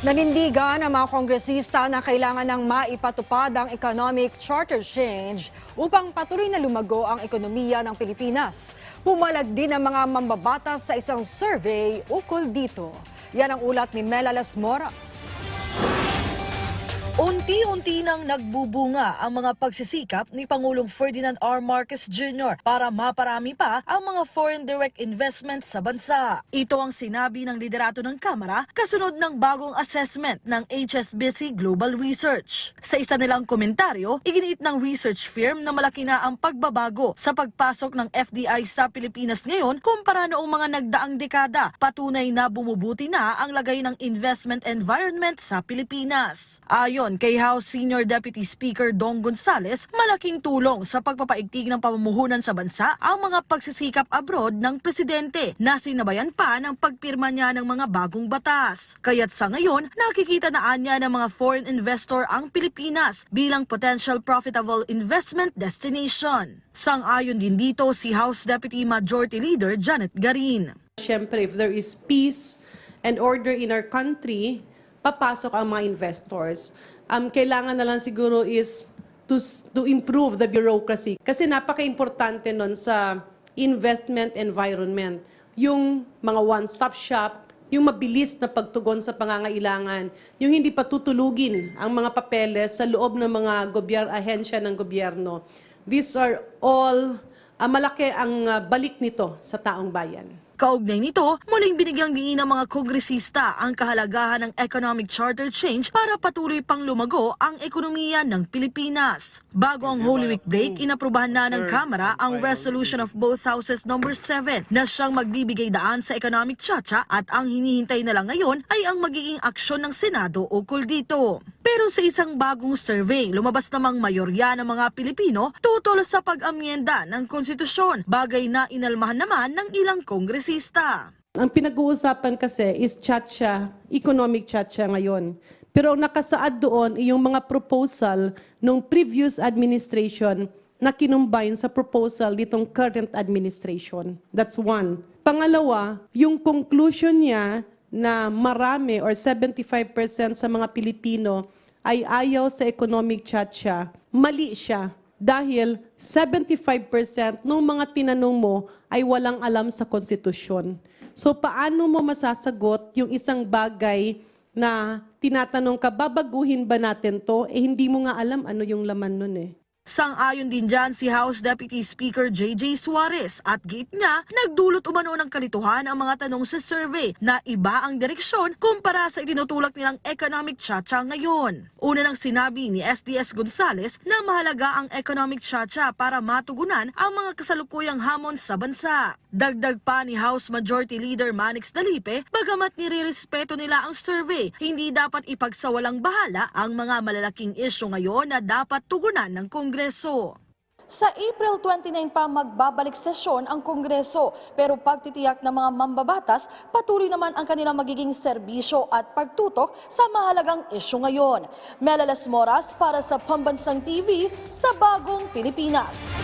Nanindigan ang mga kongresista na kailangan ng maipatupad ang economic charter change upang patuloy na lumago ang ekonomiya ng Pilipinas. Pumalag din ang mga mambabatas sa isang survey ukol dito. Yan ang ulat ni Mela Las Moras. Unti-unti nang nagbubunga ang mga pagsisikap ni Pangulong Ferdinand R. Marcos Jr. para maparami pa ang mga foreign direct investments sa bansa. Ito ang sinabi ng liderato ng Kamara kasunod ng bagong assessment ng HSBC Global Research. Sa isa nilang komentaryo, iginiit ng research firm na malaki na ang pagbabago sa pagpasok ng FDI sa Pilipinas ngayon kumpara noong mga nagdaang dekada. Patunay na bumubuti na ang lagay ng investment environment sa Pilipinas. Ayon kay House Senior Deputy Speaker Dong Gonzales, malaking tulong sa pagpapaigting ng pamumuhunan sa bansa ang mga pagsisikap abroad ng presidente na sinabayan pa ng pagpirma niya ng mga bagong batas. Kaya't sa ngayon, nakikita na anya ng mga foreign investor ang Pilipinas bilang potential profitable investment destination. Sang-ayon din dito si House Deputy Majority Leader Janet Garin. Siyempre, if there is peace and order in our country, papasok ang mga investors. Um, kailangan na lang siguro is to, to improve the bureaucracy. Kasi napaka-importante nun sa investment environment. Yung mga one-stop shop, yung mabilis na pagtugon sa pangangailangan, yung hindi patutulugin ang mga papeles sa loob ng mga gobyer, ahensya ng gobyerno. These are all, ah, malaki ang ah, balik nito sa taong bayan. Kaugnay nito, muling binigyang diin ng mga kongresista ang kahalagahan ng economic charter change para patuloy pang lumago ang ekonomiya ng Pilipinas. Bago ang Holy Week break, inaprubahan na ng Kamara ang resolution of both houses number 7 na siyang magbibigay daan sa economic chacha at ang hinihintay na lang ngayon ay ang magiging aksyon ng Senado ukol dito. Pero sa isang bagong survey, lumabas namang mayorya ng mga Pilipino tutol sa pag-amyenda ng konstitusyon, bagay na inalmahan naman ng ilang kongresista. Ang pinag-uusapan kasi is chacha, economic chacha ngayon. Pero ang nakasaad doon yung mga proposal ng previous administration na kinumbine sa proposal nitong current administration. That's one. Pangalawa, yung conclusion niya na marami or 75% sa mga Pilipino ay ayaw sa economic chacha, mali siya. Dahil 75% ng mga tinanong mo ay walang alam sa konstitusyon. So paano mo masasagot yung isang bagay na tinatanong ka, babaguhin ba natin to? Eh hindi mo nga alam ano yung laman nun eh. Sang-ayon din dyan si House Deputy Speaker J.J. Suarez at gate niya, nagdulot umano ng kalituhan ang mga tanong sa survey na iba ang direksyon kumpara sa itinutulak nilang economic chacha ngayon. Una nang sinabi ni SDS Gonzales na mahalaga ang economic chacha para matugunan ang mga kasalukuyang hamon sa bansa. Dagdag pa ni House Majority Leader Manix Dalipe, bagamat nirerespeto nila ang survey, hindi dapat ipagsawalang bahala ang mga malalaking isyu ngayon na dapat tugunan ng Kongreso. Sa April 29 pa magbabalik sesyon ang Kongreso pero pagtitiyak ng mga mambabatas, patuloy naman ang kanilang magiging serbisyo at pagtutok sa mahalagang isyu ngayon. Melalas Moras para sa Pambansang TV sa Bagong Pilipinas.